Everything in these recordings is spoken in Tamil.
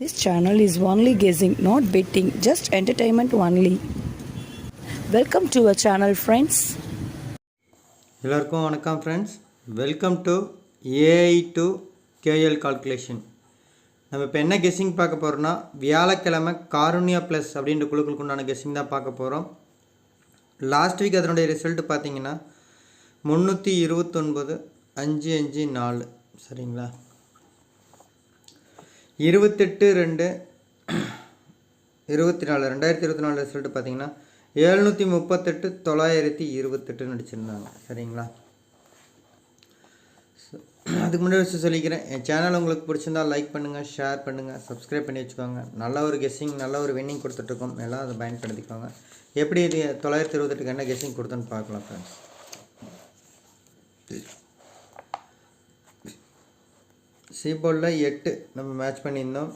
This channel is only guessing, not betting, just entertainment only. Welcome to our channel friends எல்லோருக்கும் வணக்கம் friends welcome to AI to KL calculation நம்ம இப்போ என்ன கெஸ்ஸிங் பார்க்க போகிறோம்னா வியாழக்கிழமை காருண்யா ப்ளஸ் அப்படின்ற குழுக்களுக்கு உண்டான கெஸ்ஸிங் தான் பார்க்க போகிறோம் லாஸ்ட் வீக் அதனுடைய ரிசல்ட் பார்த்தீங்கன்னா முந்நூற்றி இருபத்தொன்பது அஞ்சு அஞ்சு நாலு. சரிங்களா? இருபத்தெட்டு ரெண்டு இருபத்தி நாலு ரெண்டாயிரத்தி இருபத்தி நாலு ரிசல்ட் பார்த்தீங்கன்னா எழுநூற்றி முப்பத்தெட்டு தொள்ளாயிரத்தி இருபத்தெட்டு நடிச்சிருந்தாங்க. சரிங்களா? அதுக்கு முன்னாடி வச்சு சொல்லிக்கிறேன். என் சேனல் உங்களுக்கு பிடிச்சிருந்தா லைக் பண்ணுங்கள் ஷேர் பண்ணுங்கள் சப்ஸ்கிரைப் பண்ணி வச்சுக்கோங்க. நல்ல ஒரு கெஸ்ஸிங் நல்ல ஒரு வின்னிங் கொடுத்துட்ருக்கோம். எல்லாம் அதை பயன்படுத்திக்கோங்க. எப்படி இது தொள்ளாயிரத்தி இருபத்தெட்டுக்கு என்ன கெஸ்ஸிங் கொடுத்தோன்னு பார்க்கலாம் ஃப்ரெண்ட்ஸ் சி போர்டில் எட்டு நம்ம மேட்ச் பண்ணியிருந்தோம்.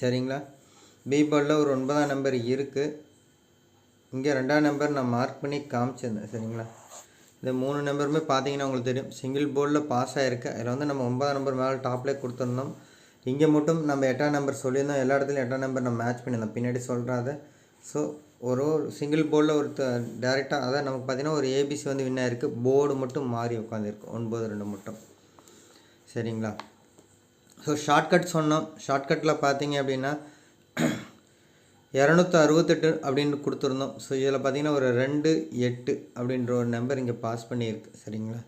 சரிங்களா? பி போர்டில் ஒரு ஒன்பதாம் நம்பர் இருக்குது இங்கே ரெண்டாம் நம்பர் நான் மார்க் பண்ணி காமிச்சிருந்தேன். சரிங்களா? இந்த மூணு நம்பருமே பார்த்தீங்கன்னா உங்களுக்கு தெரியும். சிங்கிள் போர்டில் பாஸ் ஆகிருக்கு அதில் வந்து நம்ம ஒன்பதாம் நம்பர் மேலே டாப்லேயே கொடுத்துருந்தோம். இங்கே மட்டும் நம்ம எட்டாம் நம்பர் சொல்லியிருந்தோம். எல்லா இடத்துலையும் எட்டாம் நம்பர் நம்ம மேட்ச் பண்ணியிருந்தோம். பின்னாடி சொல்கிறாத ஸோ ஒரு ஒரு சிங்கிள் போர்டில் ஒரு டேரெக்டாக அதான் நமக்கு பார்த்தீங்கன்னா ஒரு ஏபிசி வந்து வின் ஆயிருக்கு. போர்டு மட்டும் மாறி உட்காந்துருக்கு ஒன்பது ரெண்டு மட்டும். சரிங்களா? ஸோ ஷார்ட்கட் சொன்னோம். ஷார்ட்கட்டில் பார்த்தீங்க அப்படின்னா இரநூத்தி அறுபத்தெட்டு அப்படின்னு கொடுத்துருந்தோம். ஸோ இதில் பார்த்தீங்கன்னா ஒரு ரெண்டு எட்டு அப்படின்ற ஒரு நம்பர் இங்கே பாஸ் பண்ணியிருக்கு. சரிங்களா?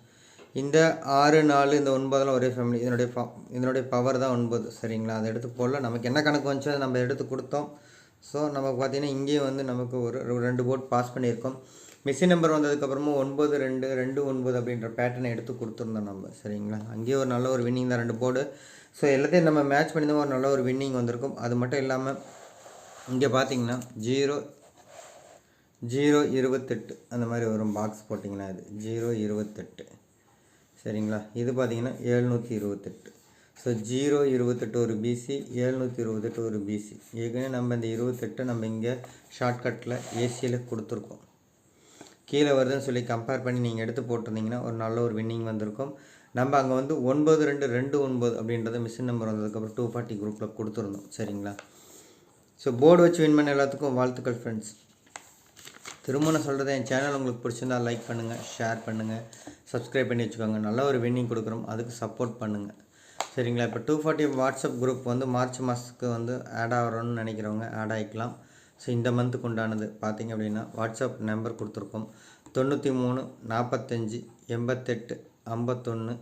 இந்த ஆறு நாலு இந்த ஒன்பதெல்லாம் ஒரே ஃபேமிலி இதனுடைய ப இதனுடைய பவர் தான் ஒன்பது. சரிங்களா? அதை எடுத்து போடல. நமக்கு என்ன கணக்கு வந்துச்சோ அதை நம்ம எடுத்து கொடுத்தோம். ஸோ நமக்கு பார்த்தீங்கன்னா இங்கேயும் வந்து நமக்கு ஒரு ஒரு ரெண்டு போர்ட் பாஸ் பண்ணியிருக்கோம். மிஷின் நம்பர் வந்ததுக்கப்புறமும் ஒன்பது ரெண்டு ரெண்டு ஒன்பது அப்படின்ற பேட்டர்னை எடுத்து கொடுத்துருந்தோம் நம்ம சரிங்களா? அங்கேயே ஒரு நல்ல ஒரு வின்னிங் தான் ரெண்டு போர்டு ஸோ எல்லாத்தையும் நம்ம மேட்ச் பண்ணி தான் ஒரு நல்ல ஒரு வின்னிங் வந்திருக்கும். அது மட்டும் இல்லாமல் இங்கே பார்த்தீங்கன்னா ஜீரோ ஜீரோ இருபத்தெட்டு அந்த மாதிரி வரும் பாக்ஸ் போட்டிங்கன்னா இது. ஜீரோ இருபத்தெட்டு. சரிங்களா? இது பார்த்தீங்கன்னா எழுநூற்றி இருபத்தெட்டு. ஸோ ஜீரோ இருபத்தெட்டு ஒரு பிசி ஏழ்நூற்றி இருபத்தெட்டு ஒரு பிசி ஏற்கனவே நம்ம இந்த இருபத்தெட்டு நம்ம இங்கே ஷார்ட்கட்டில் ஏசியில் கொடுத்துருக்கோம். கீழே வருதுன்னு சொல்லி கம்பேர் பண்ணி நீங்கள் எடுத்து போட்டிருந்தீங்கன்னா ஒரு நல்ல ஒரு வின்னிங் வந்திருக்கும். நம்ம அங்கே வந்து ஒன்பது ரெண்டு ரெண்டு ஒன்பது அப்படின்றத மிஷின் நம்பர் வந்ததுக்கப்புறம் டூ ஃபார்ட்டி குரூப்பில் கொடுத்துருந்தோம். சரிங்களா? ஸோ போர்டு வச்சு வின் பண்ண எல்லாத்துக்கும் வாழ்த்துக்கள் ஃப்ரெண்ட்ஸ் திரும்ப நான் சொல்கிறது என் சேனல் உங்களுக்கு பிடிச்சிருந்தா லைக் பண்ணுங்கள் ஷேர் பண்ணுங்கள் சப்ஸ்கிரைப் பண்ணி வச்சுக்கோங்க. நல்ல ஒரு வின்னிங் கொடுக்குறோம். அதுக்கு சப்போர்ட் பண்ணுங்கள் சரிங்களா? இப்போ டூ ஃபார்ட்டி வாட்ஸ்அப் குரூப் வந்து மார்ச் மாதத்துக்கு வந்து ஆட் ஆகிறோன்னு நினைக்கிறவங்க ஆட் ஆகிக்கலாம். ஸோ இந்த மந்த்துக்கு உண்டானது பார்த்தீங்க அப்படின்னா வாட்ஸ்அப் நம்பர் கொடுத்துருக்கோம். தொண்ணூற்றி மூணு நாற்பத்தஞ்சு எண்பத்தெட்டு ஐம்பத்தொன்று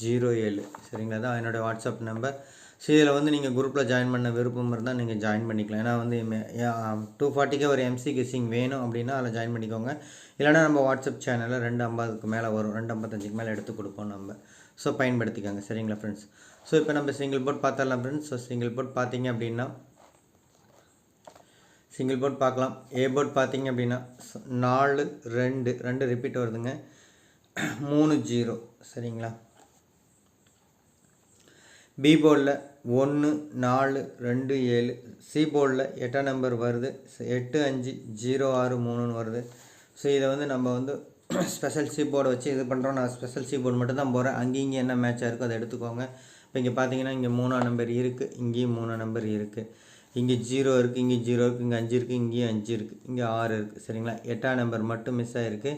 ஜீரோ ஏழு சரிங்களா? தான் என்னோடய வாட்ஸ்அப் நம்பர் ஸோ இதில் வந்து நீங்கள் குரூப்பில் ஜாயின் பண்ண விருப்பம் இருந்தால் நீங்கள் ஜாயின் பண்ணிக்கலாம். ஏன்னா வந்து டூ ஃபார்ட்டிக்கே ஒரு எம்சி கிசிங் வேணும் அப்படின்னா அதில் ஜாயின் பண்ணிக்கோங்க. இல்லைனா நம்ம வாட்ஸ்அப் சேனலில் ரெண்டு ஐம்பதுக்கு மேலே வரும். ரெண்டு ஐம்பத்தஞ்சுக்கு மேலே எடுத்து கொடுப்போம் நம்ம. ஸோ பயன்படுத்திக்கோங்க. சரிங்களா ஃப்ரெண்ட்ஸ் ஸோ இப்போ நம்ம சிங்கிள் போர்ட் பார்த்தரலாம் ஃப்ரெண்ட்ஸ் ஸோ சிங்கிள் போர்ட் பார்த்தீங்க அப்படின்னா சிங்கிள் போர்ட் பார்க்கலாம். ஏ போர்ட் பார்த்தீங்க அப்படின்னா நாலு ரெண்டு ரெண்டு ரிப்பீட் வருதுங்க. மூணு ஜீரோ. சரிங்களா? பி போர்டில் ஒன்று நாலு ரெண்டு ஏழு. சி போர்டில் எட்டாம் நம்பர் வருது. எட்டு அஞ்சு ஜீரோ ஆறு மூணுன்னு வருது. ஸோ இதை வந்து நம்ம வந்து ஸ்பெஷல் சி போர்டை வச்சு இது பண்ணுறோம் நான் ஸ்பெஷல் சி போர்டு மட்டும் தான் போகிறேன் அங்கேயும் இங்கே என்ன மேட்சாக இருக்கோ அதை எடுத்துக்கோங்க. இப்போ இங்கே பார்த்தீங்கன்னா இங்கே மூணாம் நம்பர் இருக்குது இங்கேயும் மூணாம் நம்பர் இருக்குது இங்கே ஜீரோ இருக்குது இங்கே ஜீரோ இருக்குது இங்கே அஞ்சு இருக்குது இங்கேயும் அஞ்சு இருக்குது இங்கே ஆறு இருக்குது சரிங்களா? எட்டாம் நம்பர் மட்டும் மிஸ் ஆகிருக்கு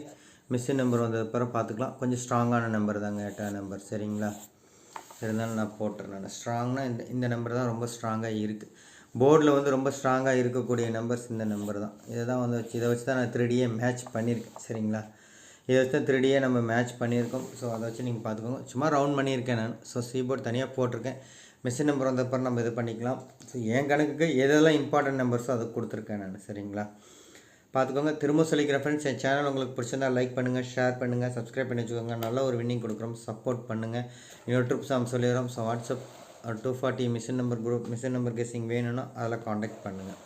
மிஸ்ஸு நம்பர் வந்ததுக்கப்புறம் பார்த்துக்கலாம். கொஞ்சம் ஸ்ட்ராங்கான நம்பர் தாங்க எட்டாம் நம்பர் சரிங்களா? இருந்தாலும் நான் போட்டுறேன் நான். ஸ்ட்ராங்னா இந்த இந்த நம்பர் தான் ரொம்ப ஸ்ட்ராங்காக இருக்குது போர்டில் வந்து ரொம்ப ஸ்ட்ராங்காக இருக்கக்கூடிய நம்பர்ஸ் இந்த நம்பர் தான். இதை தான் வந்து வச்சு இதை வச்சு தான் நான் த்ரீடியே மேட்ச் பண்ணியிருக்கேன் சரிங்களா? இதை வச்சு தான் த்ரீடியே நம்ம மேட்ச் பண்ணியிருக்கோம். ஸோ அதை வச்சு நீங்கள் பார்த்துக்கோங்க. சும்மா ரவுண்ட் பண்ணியிருக்கேன் நான். ஸோ சீபோர்ட் தனியாக போட்டிருக்கேன். மிஷின் நம்பர் வந்தப்பறம் நம்ம இது பண்ணிக்கலாம். ஸோ என் கணக்குக்கு எதெல்லாம் இம்பார்ட்டன்ட் நம்பர்ஸோ அதை கொடுத்துருக்கேன் நான் சரிங்களா? பார்த்துக்கோங்க. திரும்ப சொல்லிக்கிறேன் ஃப்ரெண்ட்ஸ் என் சேனல் உங்களுக்கு பிடிச்சிருந்தா லைக் பண்ணுங்கள் ஷேர் பண்ணுங்கள் சப்ஸ்கிரைப் பண்ணி வச்சுக்கோங்க. நல்ல ஒரு வின்னிங் கொடுக்குறோம். சப்போர்ட் பண்ணுங்கள் இன்னொரு ட்ரிப்ஸ் நம்ம சொல்லிடுறோம். So WhatsApp two forty machine number group machine number guessing வேணும்னா அதில் காண்டாக்ட் பண்ணுங்கள்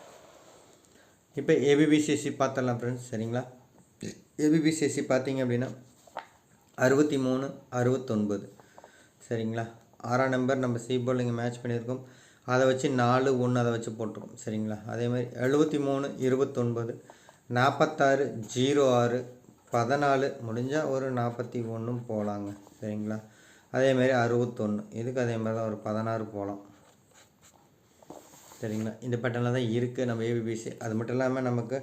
இப்போ ஏபிபிசிஎஸ்சி பார்த்துடலாம் ஃப்ரெண்ட்ஸ் சரிங்களா? ஏபிபிசிஎஸ்சி பார்த்தீங்க அப்படின்னா அறுபத்தி மூணு அறுபத்தொன்பது சரிங்களா? ஆறாம் நம்பர் நம்ம சி போர்டில் இங்கே மேட்ச் பண்ணியிருக்கோம். அதை வச்சு நாலு ஒன்று அதை வச்சு போட்டிருக்கோம் சரிங்களா? அதே மாதிரி எழுபத்தி மூணு இருபத்தொன்பது நாற்பத்தாறு ஜீரோ ஆறு பதினாலு முடிஞ்சால் ஒரு நாற்பத்தி ஒன்றும் போகலாங்க சரிங்களா? அதே மாதிரி அறுபத்தொன்று இதுக்கு அதே மாதிரி தான் ஒரு பதினாறு போகலாம் சரிங்களா? இந்த பேட்டர்னில் தான் இருக்குது நம்ம ஏபிபிசி அது மட்டும் இல்லாமல் நமக்கு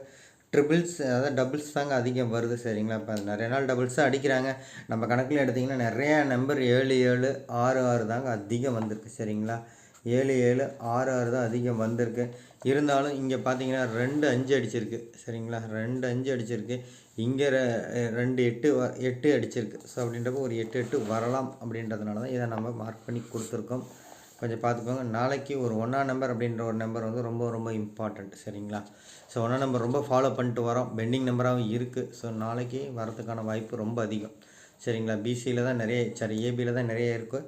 ட்ரிபிள்ஸ் அதாவது டபுள்ஸ் தாங்க அதிகம் வருது சரிங்களா? இப்போ நிறைய நாள் டபுள்ஸ் தான் அடிக்கிறாங்க. நம்ம கணக்கில் எடுத்திங்கன்னா நிறையா நம்பர் ஏழு ஏழு ஆறு ஆறு தாங்க அதிகம் வந்திருக்கு சரிங்களா? ஏழு ஏழு ஆறு ஆறு தான் அதிகம் வந்திருக்கு. இருந்தாலும் இங்கே பார்த்தீங்கன்னா ரெண்டு அஞ்சு அடிச்சிருக்கு சரிங்களா? ரெண்டு அஞ்சு அடிச்சிருக்கு. இங்கே ரெ- ரெண்டு எட்டு வ எட்டு அடிச்சிருக்கு. ஸோ அப்படின்றப்போ ஒரு எட்டு எட்டு வரலாம் அப்படின்றதுனால தான் இதை நம்ம மார்க் பண்ணி கொடுத்துருக்கோம். கொஞ்சம் பார்த்துக்கோங்க. நாளைக்கு ஒரு ஒன்றா நம்பர் அப்படின்ற ஒரு நம்பர் வந்து ரொம்ப ரொம்ப இம்பார்ட்டண்ட் சரிங்களா? ஸோ ஒன்றா நம்பர் ரொம்ப ஃபாலோ பண்ணிட்டு வரோம். பெண்டிங் நம்பராகவும் இருக்குது ஸோ நாளைக்கு வரதுக்கான வாய்ப்பு ரொம்ப அதிகம். சரிங்களா? பிசியில் தான் நிறைய சரி ஏபியில் தான் நிறைய இருக்குது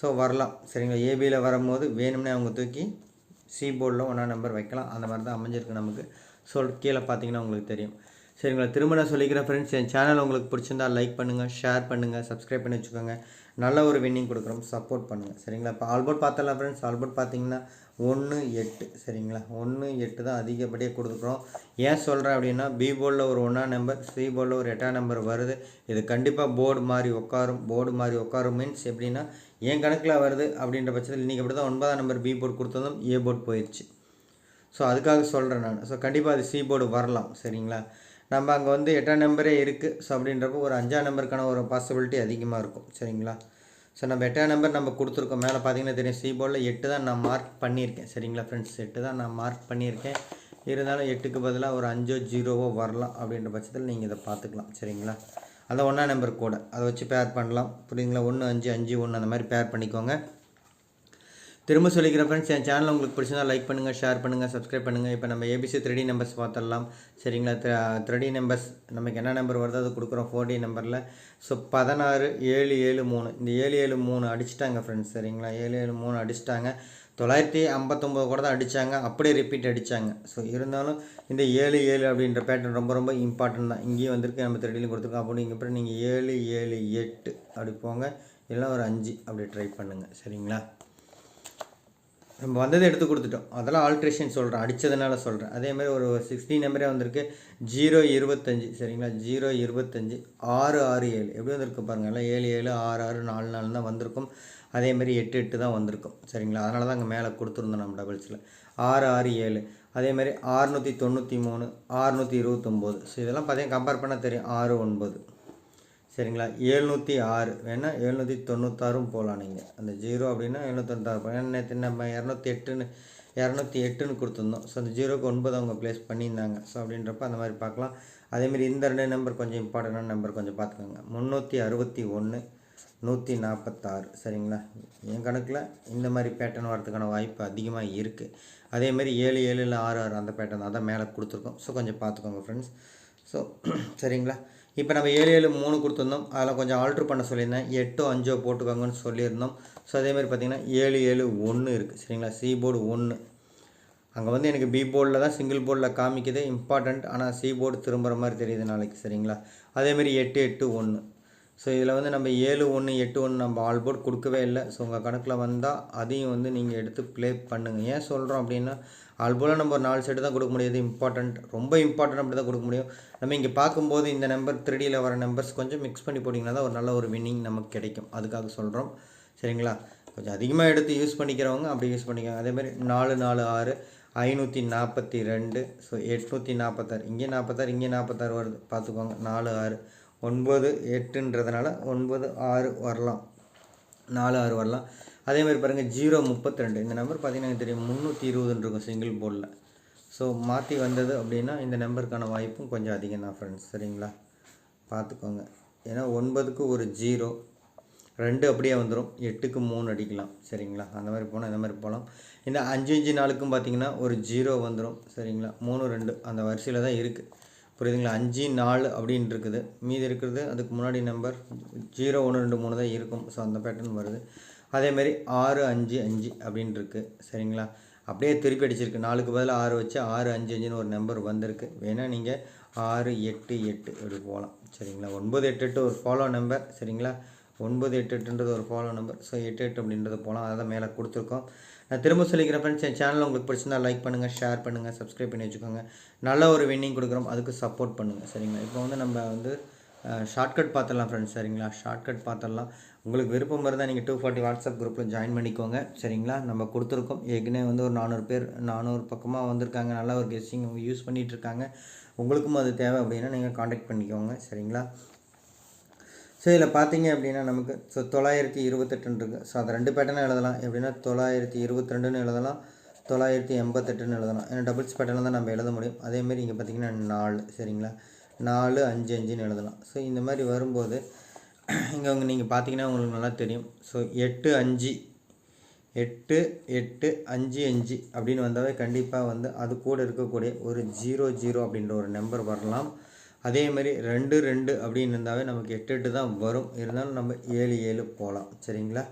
ஸோ வரலாம். சரிங்களா? ஏபியில் வரும்போது வேணும்னே அவங்க தூக்கி சி போர்டில் ஒன்றா நம்பர் வைக்கலாம். அந்த மாதிரி தான் அமைஞ்சிருக்கு நமக்கு. ஸோ கீழே பார்த்தீங்கன்னா உங்களுக்கு தெரியும். சரிங்களா? திரும்ப நான் சொல்லிக்கிறேன் ஃப்ரெண்ட்ஸ் என் சேனல் உங்களுக்கு பிடிச்சிருந்தா லைக் பண்ணுங்கள் ஷேர் பண்ணுங்கள் சப்ஸ்கிரைப் பண்ணி வச்சுக்கோங்க. நல்ல ஒரு வின்னிங் கொடுக்குறோம். சப்போர்ட் பண்ணுங்கள் சரிங்களா? இப்போ ஆல்போர்ட் பார்த்தலாம் ஃப்ரெண்ட்ஸ் ஆல்போர்ட் பார்த்தீங்கன்னா ஒன்று எட்டு. சரிங்களா? ஒன்று எட்டு தான் அதிகப்படியாக கொடுக்குறோம். ஏன் சொல்கிறேன் அப்படின்னா பி போர்டில் ஒரு ஒன்றா நம்பர் சி போர்டில் ஒரு எட்டாம் நம்பர் வருது. இது கண்டிப்பாக போர்டு மாதிரி உட்காரும். போர்டு மாதிரி உட்காரும். மீன்ஸ் எப்படின்னா என் கணக்கில் வருது அப்படின்ற பட்சத்தில் இன்றைக்கி அப்படி தான் ஒன்பதாம் நம்பர் பி போர்டு கொடுத்ததும் ஏ போர்டு போயிடுச்சு ஸோ அதுக்காக சொல்கிறேன் நான். ஸோ கண்டிப்பாக அது சி போர்டு வரலாம். சரிங்களா? நம்ம அங்கே வந்து எட்டாம் நம்பரே இருக்குது ஸோ அப்படின்றப்போ ஒரு அஞ்சாம் நம்பருக்கான ஒரு பாசிபிலிட்டி அதிகமாக இருக்கும். சரிங்களா? ஸோ நம்ம எட்டாம் நம்பர் நம்ம கொடுத்துருக்கோம். மேலே பார்த்தீங்கன்னா தெரியும் சி போர்டில் எட்டு தான் நான் மார்க் பண்ணியிருக்கேன். சரிங்களா ஃப்ரெண்ட்ஸ் எட்டு தான் நான் மார்க் பண்ணியிருக்கேன். இருந்தாலும் எட்டுக்கு பதிலாக ஒரு அஞ்சோ ஜீரோவோ வரலாம் அப்படின்ற பட்சத்தில் நீங்கள் இதை பார்த்துக்கலாம். சரிங்களா? அதை ஒன்றா நம்பர் கூட அதை வச்சு பேர் பண்ணலாம். புரியுதுங்களா? ஒன்று அஞ்சு அஞ்சு ஒன்று அந்த மாதிரி பேர் பண்ணிக்கோங்க. திரும்ப சொல்லிக்கிறேன் ஃப்ரெண்ட்ஸ் என் சேனல் உங்களுக்கு பிடிச்சிருந்தா லைக் பண்ணுங்கள் ஷேர் பண்ணுங்கள் சப்ஸ்கிரைப் பண்ணுங்கள் இப்போ நம்ம ஏபிசி த்ரீ நம்பர்ஸ் பார்த்துடலாம். சரிங்களா? த்ரீ நம்பர்ஸ் நமக்கு என்ன நம்பர் வருதோ அது கொடுக்குறோம் ஃபோர் டி நம்பரில் ஸோ பதினாறு ஏழு ஏழு மூணு. இந்த ஏழு ஏழு மூணு அடிச்சிட்டாங்க ஃப்ரெண்ட்ஸ் சரிங்களா? ஏழு ஏழு மூணு அடிச்சிட்டாங்க. தொள்ளாயிரத்தி ஐம்பத்தொம்போது கூட தான் அடித்தாங்க அப்படியே ரிப்பீட் அடித்தாங்க ஸோ இருந்தாலும் இந்த ஏழு ஏழு அப்படின்ற பேட்டர்ன் ரொம்ப ரொம்ப இம்பார்ட்டன்ட் தான். இங்கேயும் வந்திருக்கு நம்ம த்ரெடிலையும் கொடுத்துருக்கோம். அப்படிங்க அப்புறம் நீங்கள் ஏழு ஏழு எட்டு அப்படி போங்க. இல்லை ஒரு அஞ்சு அப்படி ட்ரை பண்ணுங்கள் சரிங்களா? நம்ம வந்ததை எடுத்து கொடுத்துட்டோம். அதெல்லாம் ஆல்ட்ரேஷன் சொல்கிறேன் அடித்ததுனால சொல்கிறேன் அதேமாதிரி ஒரு சிக்ஸ்டி நம்பரே வந்திருக்கு. ஜீரோ இருபத்தஞ்சி சரிங்களா? ஜீரோ இருபத்தஞ்சி ஆறு ஆறு ஏழு. எப்படி வந்திருக்கு பாருங்கள் எல்லாம் ஏழு ஏழு ஆறு ஆறு நாலு நாலு தான் வந்திருக்கும். அதே மாதிரி எட்டு எட்டு தான் வந்திருக்கும் சரிங்களா? அதனால தான் அங்கே மேலே கொடுத்துருந்தோம் நம்ம டபுள்ஸில் ஆறு ஆறு ஏழு. அதே மாதிரி ஆறுநூற்றி தொண்ணூற்றி மூணு ஆறுநூற்றி இருபத்தொம்போது. ஸோ இதெல்லாம் பார்த்தீங்கன்னா கம்பேர் பண்ணால் தெரியும். ஆறு ஒன்பது. சரிங்களா? எழுநூற்றி ஆறு. வேணால் எழுநூற்றி தொண்ணூத்தாறும் போகலாம் நீங்கள் அந்த ஜீரோ அப்படின்னா எழுநூற்றி தொண்ணூத்தாறு. போகலாம் நேற்று நம்ம இரநூத்தி எட்டுன்னு இரநூத்தி எட்டுன்னு கொடுத்துருந்தோம். ஸோ அந்த ஜீரோக்கு ஒன்பது அவங்க ப்ளேஸ் பண்ணியிருந்தாங்க. ஸோ அப்படின்றப்ப அந்த மாதிரி பார்க்கலாம். அதேமாரி இந்த ரெண்டு நம்பர் கொஞ்சம் இம்பார்ட்டண்டான நம்பர் கொஞ்சம் பார்த்துக்கோங்க. முந்நூற்றி அறுபத்தி ஒன்று நூற்றி நாற்பத்தாறு சரிங்களா? என் கணக்கில் இந்த மாதிரி பேட்டர்ன் வரதுக்கான வாய்ப்பு அதிகமாக இருக்குது அதேமாரி ஏழு ஏழு இல்லை ஆறு ஆறு அந்த பேட்டர்ன் அதான் மேலே கொடுத்துருக்கோம். ஸோ கொஞ்சம் பார்த்துக்கோங்க ஃப்ரெண்ட்ஸ் ஸோ சரிங்களா? இப்போ நம்ம ஏழு ஏழு மூணு கொடுத்துருந்தோம். அதில் கொஞ்சம் ஆல்ட்ரு பண்ண சொல்லியிருந்தேன். எட்டோ அஞ்சோ போட்டுக்கோங்கன்னு சொல்லியிருந்தோம். ஸோ அதேமாதிரி பார்த்தீங்கன்னா ஏழு ஏழு ஒன்று இருக்குது சரிங்களா? சி போர்டு ஒன்று அங்கே வந்து எனக்கு பி போர்டில் தான் சிங்கிள் போர்டில் காமிக்குது. இம்பார்ட்டண்ட் ஆனால் சி போர்டு திரும்புகிற மாதிரி தெரியுது நாளைக்கு. சரிங்களா? அதேமாரி எட்டு எட்டு ஒன்று ஸோ இதில் வந்து நம்ம ஏழு ஒன்று எட்டு ஒன்று நம்ம ஆல் போர்டு கொடுக்கவே இல்லை. ஸோ உங்கள் கணக்கில் வந்தால் அதையும் வந்து நீங்கள் எடுத்து ப்ளே பண்ணுங்கள் ஏன் சொல்கிறோம் அப்படின்னா அது போல் நம்ம ஒரு நாலு செட்டு தான் கொடுக்க முடியாது இம்பார்ட்டண்ட் ரொம்ப இம்பார்ட்டன்ட் அப்படி தான் கொடுக்க முடியும். நம்ம இங்கே பார்க்கும்போது இந்த நம்பர் த்ரீடியில் வர நம்பர்ஸ் கொஞ்சம் மிக்ஸ் பண்ணி போட்டிங்கன்னா தான் ஒரு நல்ல ஒரு வின்னிங் நமக்கு கிடைக்கும். அதுக்காக சொல்கிறோம் சரிங்களா? கொஞ்சம் அதிகமாக எடுத்து யூஸ் பண்ணிக்கிறவங்க அப்படி யூஸ் பண்ணிக்கோங்க. அதேமாதிரி நாலு நாலு ஆறு ஐநூற்றி நாற்பத்தி ரெண்டு. ஸோ எட்நூற்றி நாற்பத்தாறு இங்கே நாற்பத்தாறு இங்கே நாற்பத்தாறு வருது. பார்த்துக்கோங்க. நாலு ஆறு. ஒன்பது எட்டுன்றதுனால ஒன்பது ஆறு வரலாம். நாலு ஆறு வரலாம். அதே மாதிரி பாருங்கள் ஜீரோ முப்பத்தி ரெண்டு இந்த நம்பர் பார்த்தீங்கன்னா எனக்கு தெரியும் முந்நூற்றி இருபதுன்னு இருக்கும் சிங்கிள் போர்டில் ஸோ மாற்றி வந்தது அப்படின்னா இந்த நம்பருக்கான வாய்ப்பும் கொஞ்சம் அதிகம் தான் ஃப்ரெண்ட்ஸ் சரிங்களா? பார்த்துக்கோங்க ஏன்னா ஒன்பதுக்கு ஒரு ஜீரோ ரெண்டு அப்படியே வந்துடும் எட்டுக்கு மூணு அடிக்கலாம். சரிங்களா? அந்த மாதிரி போனால் இந்த மாதிரி போகலாம் இந்த அஞ்சு அஞ்சு நாளுக்கும் பார்த்தீங்கன்னா ஒரு ஜீரோ வந்துடும் சரிங்களா? மூணு ரெண்டு அந்த வரிசையில் தான் இருக்குது புரியுதுங்களா? அஞ்சு நாலு அப்படின்னு இருக்குது மீதி இருக்கிறது அதுக்கு முன்னாடி நம்பர் ஜீரோ ஒன்று ரெண்டு மூணு தான் இருக்கும். ஸோ அந்த பேட்டர்ன் வருது. அதேமாரி ஆறு அஞ்சு அஞ்சு அப்படின்னு இருக்குது சரிங்களா? அப்படியே திருப்பி அடிச்சிருக்கு. நாலுக்கு பதிலாக ஆறு வச்சு ஆறு அஞ்சு அஞ்சுன்னு ஒரு நம்பர் வந்திருக்கு. வேணால் நீங்கள் ஆறு எட்டு எட்டு இப்படி போகலாம் சரிங்களா? ஒன்பது எட்டு எட்டு ஒரு ஃபாலோ நம்பர் சரிங்களா? ஒன்பது எட்டு எட்டுன்றது ஒரு ஃபாலோ நம்பர் ஸோ எட்டு எட்டு அப்படின்றது போகலாம் அதை மேலே கொடுத்துருக்கோம். நான் திரும்ப சொல்லிக்கிறேன் ஃப்ரெண்ட்ஸ் என் சேனல் உங்களுக்கு பிடிச்சிருந்தா லைக் பண்ணுங்கள் ஷேர் பண்ணுங்கள் சப்ஸ்கிரைப் பண்ணி வச்சுக்கோங்க. நல்ல ஒரு வின்னிங் கொடுக்குறோம். அதுக்கு சப்போர்ட் பண்ணுங்கள் சரிங்களா? இப்போ வந்து நம்ம வந்து ஷார்ட்கட் பார்த்துடலாம் ஃப்ரெண்ட்ஸ் சரிங்களா? ஷார்ட்கட் பார்த்துடலாம். உங்களுக்கு விருப்பம் இருந்தால் நீங்கள் டூ ஃபார்ட்டி வாட்ஸ்அப் குரூப்பில் ஜாயின் பண்ணிக்கோங்க. சரிங்களா? நம்ம கொடுத்துருக்கோம். ஏற்கனவே வந்து ஒரு நானூறு பேர் நானூறு பக்கமாக வந்திருக்காங்க. நல்லா ஒரு கெஸ்டிங் யூஸ் பண்ணிகிட்டு இருக்காங்க. உங்களுக்கும் அது தேவை அப்படின்னா நீங்கள் காண்டாக்ட் பண்ணிக்கோங்க. சரிங்களா? ஸோ இதில் பார்த்தீங்க அப்படின்னா நமக்கு ஸோ தொள்ளாயிரத்தி இருபத்தெட்டுன்னு இருக்குது ஸோ அதை ரெண்டு பேட்டனும் எழுதலாம். எப்படின்னா தொள்ளாயிரத்தி இருபத்திரெண்டுன்னு எழுதலாம். தொள்ளாயிரத்தி எண்பத்தெட்டுன்னு எழுதலாம். ஏன்னா டபுள்ஸ் பேட்டர்னில் தான் நம்ம எழுத முடியும். அதேமாரி இங்கே பார்த்தீங்கன்னா நாலு. சரிங்களா? நாலு அஞ்சு அஞ்சுன்னு எழுதலாம். ஸோ இந்த மாதிரி வரும்போது இங்கே அவங்க நீங்கள் பார்த்தீங்கன்னா உங்களுக்கு நல்லா தெரியும். ஸோ எட்டு அஞ்சு எட்டு எட்டு அஞ்சு அஞ்சு அப்படின்னு வந்தாவே கண்டிப்பாக வந்து அது கூட இருக்கக்கூடிய ஒரு ஜீரோ ஜீரோ அப்படின்ற ஒரு நம்பர் வரலாம். அதே மாதிரி ரெண்டு ரெண்டு அப்படின்னு இருந்தாவே நமக்கு எட்டு எட்டு தான் வரும். இருந்தாலும் நம்ம ஏழு ஏழு போகலாம் சரிங்களா?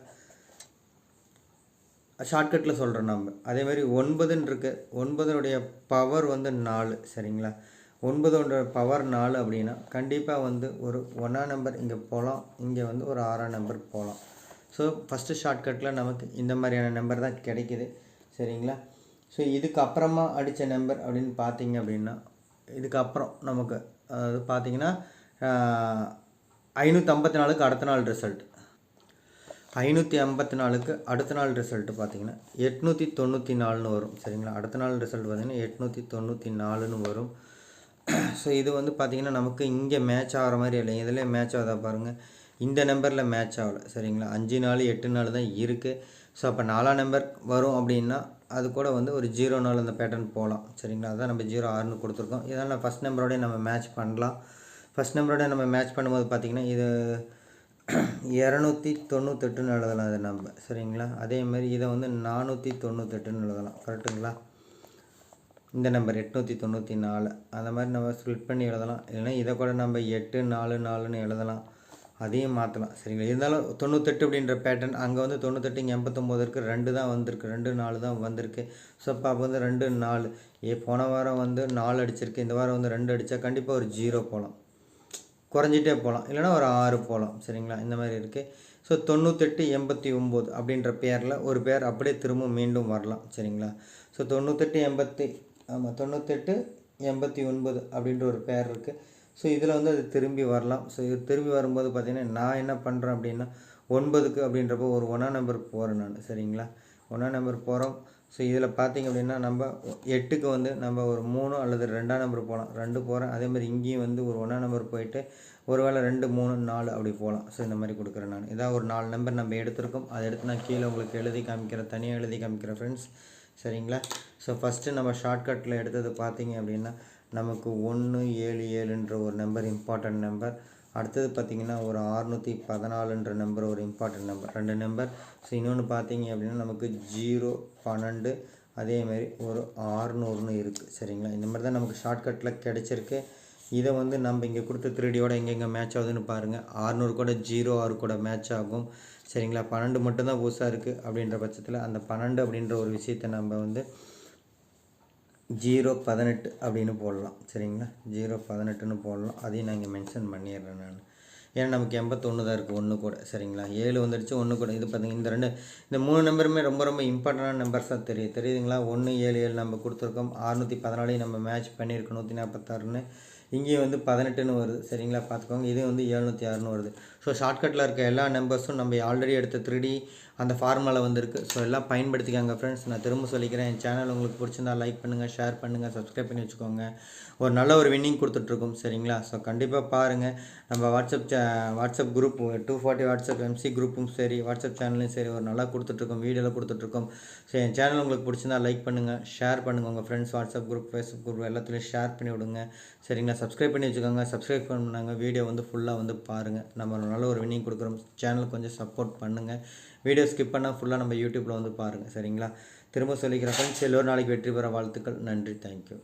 ஷார்ட்கட்டில் சொல்கிறோம் நம்ம அதே மாதிரி ஒன்பதுன்னு இருக்குது ஒன்பதனுடைய பவர் வந்து நாலு. சரிங்களா? ஒன்பதோட பவர் நாலு அப்படின்னா கண்டிப்பாக வந்து ஒரு ஒன்றாம் நம்பர் இங்கே போகலாம் இங்கே வந்து ஒரு ஆறாம் நம்பர் போகலாம் ஸோ ஃபஸ்ட்டு ஷார்ட்கட்டில் நமக்கு இந்த மாதிரியான நம்பர் தான் கிடைக்குது. சரிங்களா? ஸோ இதுக்கு அப்புறமா அடித்த நம்பர் அப்படின்னு பார்த்தீங்க அப்படின்னா இதுக்கப்புறம் நமக்கு அதாவது பார்த்தீங்கன்னா ஐநூற்றம்பத்தி நாலுக்கு அடுத்த நாள் ரிசல்ட் ஐநூற்றி ஐம்பத்தி நாலுக்கு அடுத்த நாள் ரிசல்ட்டு பார்த்தீங்கன்னா எட்நூற்றி தொண்ணூற்றி நாலுன்னு வரும். சரிங்களா? அடுத்த நாள் ரிசல்ட் பார்த்தீங்கன்னா எட்நூற்றி தொண்ணூற்றி நாலுன்னு வரும். ஸோ இது வந்து பார்த்திங்கன்னா நமக்கு இங்கே மேட்ச் ஆகிற மாதிரி இல்லை. இதில் மேட்ச் ஆகுதா பாருங்கள் இந்த நம்பரில் மேட்ச் ஆகலை. சரிங்களா? அஞ்சு நாள் எட்டு நாள் தான் இருக்குது ஸோ அப்போ நாலாம் நம்பர் வரும் அப்படின்னா அது கூட வந்து ஒரு ஜீரோ நாள் அந்த பேட்டர்ன் போகலாம் சரிங்களா? அதான் நம்ம ஜீரோ ஆறுன்னு கொடுத்துருக்கோம். இதெல்லாம் ஃபஸ்ட் நம்பரோடய நம்ம மேட்ச் பண்ணலாம். ஃபஸ்ட் நம்பரோட நம்ம மேட்ச் பண்ணும்போது பார்த்திங்கன்னா இது இரநூத்தி தொண்ணூத்தெட்டுன்னு எழுதலாம் அது நம்ம. சரிங்களா? அதே மாதிரி இதை வந்து நானூற்றி தொண்ணூத்தெட்டுன்னு எழுதலாம். கரெக்டுங்களா இந்த நம்பர் எட்நூற்றி தொண்ணூற்றி நாலு. அந்த மாதிரி நம்ம ஸ்ப்ளிட் பண்ணி எழுதலாம். இல்லைன்னா இதை கூட நம்ம எட்டு நாலு நாலுன்னு எழுதலாம். அதையும் மாற்றலாம் சரிங்களா? இருந்தாலும் தொண்ணூத்தெட்டு அப்படின்ற பேட்டர்ன் அங்கே வந்து தொண்ணூத்தெட்டு இங்கே எண்பத்தொம்போது இருக்குது ரெண்டு தான் வந்திருக்கு. ரெண்டு நாலு தான் வந்திருக்கு. ஸோ அப்போ அப்போ வந்து ரெண்டு நாலு. ஏ போன வாரம் வந்து நாலு அடிச்சிருக்கு. இந்த வாரம் வந்து ரெண்டு அடித்தா கண்டிப்பாக ஒரு ஜீரோ போகலாம் குறைஞ்சிட்டே போகலாம் இல்லைனா ஒரு ஆறு போகலாம் சரிங்களா? இந்த மாதிரி இருக்குது ஸோ தொண்ணூத்தெட்டு எண்பத்தி ஒம்பது அப்படின்ற பேரில் ஒரு பேர் அப்படியே திரும்ப மீண்டும் வரலாம். சரிங்களா? ஸோ தொண்ணூத்தெட்டு எண்பத்தி ஆமாம் தொண்ணூத்தெட்டு எண்பத்தி ஒன்பது அப்படின்ற ஒரு பேர் இருக்குது ஸோ இதில் வந்து அது திரும்பி வரலாம். ஸோ இது திரும்பி வரும்போது பார்த்திங்கன்னா நான் என்ன பண்ணுறேன் அப்படின்னா ஒன்பதுக்கு அப்படின்றப்போ ஒரு ஒன்றாம் நம்பர் போகிறேன் நான் சரிங்களா? ஒன்றாம் நம்பர் போகிறோம் ஸோ இதில் பார்த்திங்க அப்படின்னா நம்ம எட்டுக்கு வந்து நம்ம ஒரு மூணு அல்லது ரெண்டாம் நம்பர் போகலாம் ரெண்டு போகிறேன் அதேமாதிரி இங்கேயும் வந்து ஒரு ஒன்றாம் நம்பர் போயிட்டு ஒருவேளை ரெண்டு மூணு நாலு அப்படி போகலாம் ஸோ இந்த மாதிரி கொடுக்குறேன் நான். இதான் ஒரு நாலு நம்பர் நம்ம எடுத்திருக்கோம். அதை எடுத்து நான் கீழே உங்களுக்கு எழுதி காமிக்கிறேன். தனியாக எழுதி காமிக்கிறேன் ஃப்ரெண்ட்ஸ் சரிங்களா? ஸோ ஃபஸ்ட்டு நம்ம ஷார்ட்கட்டில் எடுத்தது பார்த்தீங்க அப்படின்னா நமக்கு ஒன்று ஏழு ஏழுன்ற ஒரு நம்பர் இம்பார்ட்டண்ட் நம்பர் அடுத்தது பார்த்திங்கன்னா ஒரு அறுநூற்றி பதினாலுன்ற நம்பர் ஒரு இம்பார்ட்டண்ட் நம்பர் ரெண்டு நம்பர் ஸோ இன்னொன்று பார்த்தீங்க அப்படின்னா நமக்கு ஜீரோ பன்னெண்டு அதேமாரி ஒரு ஆறுநூறுன்னு இருக்குது சரிங்களா? இந்த மாதிரி தான் நமக்கு ஷார்ட்கட்டில் கிடச்சிருக்கு. இதை வந்து நம்ம இங்கே கொடுத்த த்ரீடியோட எங்கெங்கே மேட்ச் ஆகுதுன்னு பாருங்கள் ஆறுநூறு கூட ஜீரோ ஆறு கூட மேட்ச் ஆகும். சரிங்களா? பன்னெண்டு மட்டும்தான் புதுசாக இருக்குது அப்படின்ற பட்சத்தில் அந்த பன்னெண்டு அப்படின்ற ஒரு விஷயத்தை நம்ம வந்து ஜீரோ பதினெட்டு அப்படின்னு போடலாம். சரிங்களா? ஜீரோ பதினெட்டுன்னு போடலாம். அதையும் நான் இங்கே மென்ஷன் பண்ணிடுறேன் நான். ஏன்னா நமக்கு எண்பத்தொன்று தான் இருக்குது ஒன்று கூட. சரிங்களா? ஏழு வந்துடுச்சு ஒன்று கூட. இது பார்த்திங்க இந்த ரெண்டு இந்த மூணு நம்பருமே ரொம்ப ரொம்ப இம்பார்ட்டண்டான நம்பர்ஸாக தெரியும் தெரியுதுங்களா? ஒன்று ஏழு ஏழு நம்ம கொடுத்துருக்கோம். அறுநூற்றி பதினாலையும் நம்ம மேட்ச் பண்ணியிருக்கோம் நூற்றி நாற்பத்தாறுன்னு இங்கேயும் வந்து பதினெட்டுன்னு வருது. சரிங்களா? பார்த்துக்கோங்க. இது வந்து எழுநூற்றி ஆறுன்னு வருது. ஸோ ஷார்ட்கட்டில் இருக்க எல்லா நம்பர்ஸும் நம்ம ஆல்ரெடி எடுத்த த்ரீ அந்த ஃபார்முலா வந்திருக்கு. ஸோ எல்லாம் பயன்படுத்திக்காங்க ஃப்ரெண்ட்ஸ் நான் திரும்ப சொல்லிக்கிறேன். என் சேனல் உங்களுக்கு பிடிச்சிருந்தா லைக் பண்ணுங்கள் ஷேர் பண்ணுங்கள் சப்ஸ்கிரைப் பண்ணி வச்சுக்கோங்க. ஒரு நல்ல ஒரு வின்னிங் கொடுத்துட்ருக்கோம். சரிங்களா? ஸோ கண்டிப்பாக பாருங்கள் நம்ம வாட்ஸ்அப் சே WhatsApp group two forty WhatsApp MC குரூப்பும் சரி வாட்ஸ்அப் சேனலும் சரி ஒரு நல்லா கொடுத்துட்ருக்கோம். வீடியோவில் கொடுத்துட்ருக்கோம். ஸோ என் சேனல் உங்களுக்கு பிடிச்சிருந்தா லைக் பண்ணுங்கள் ஷேர் பண்ணுங்கள் உங்கள் friends WhatsApp group Facebook group எல்லாத்துலேயும் ஷேர் பண்ணி விடுங்க சரிங்களா? சப்ஸ்கிரைப் பண்ணி வச்சுக்கோங்க. சப்ஸ்கிரைப் பண்ணாங்க வீடியோ வந்து ஃபுல்லாக வந்து பாருங்கள் நம்ம நல்ல ஒரு வின்னிங் கொடுக்குறோம். சேனலுக்கு கொஞ்சம் சப்போர்ட் பண்ணுங்கள் வீடியோ ஸ்கிப் பண்ணால் ஃபுல்லாக நம்ம யூடியூப்பில் வந்து பாருங்கள் சரிங்களா? திரும்ப சொல்லிக்கிறேன் ஃப்ரெண்ட்ஸ் எல்லோரும் நாளைக்கு வெற்றி பெற வாழ்த்துக்கள். நன்றி. தேங்க்யூ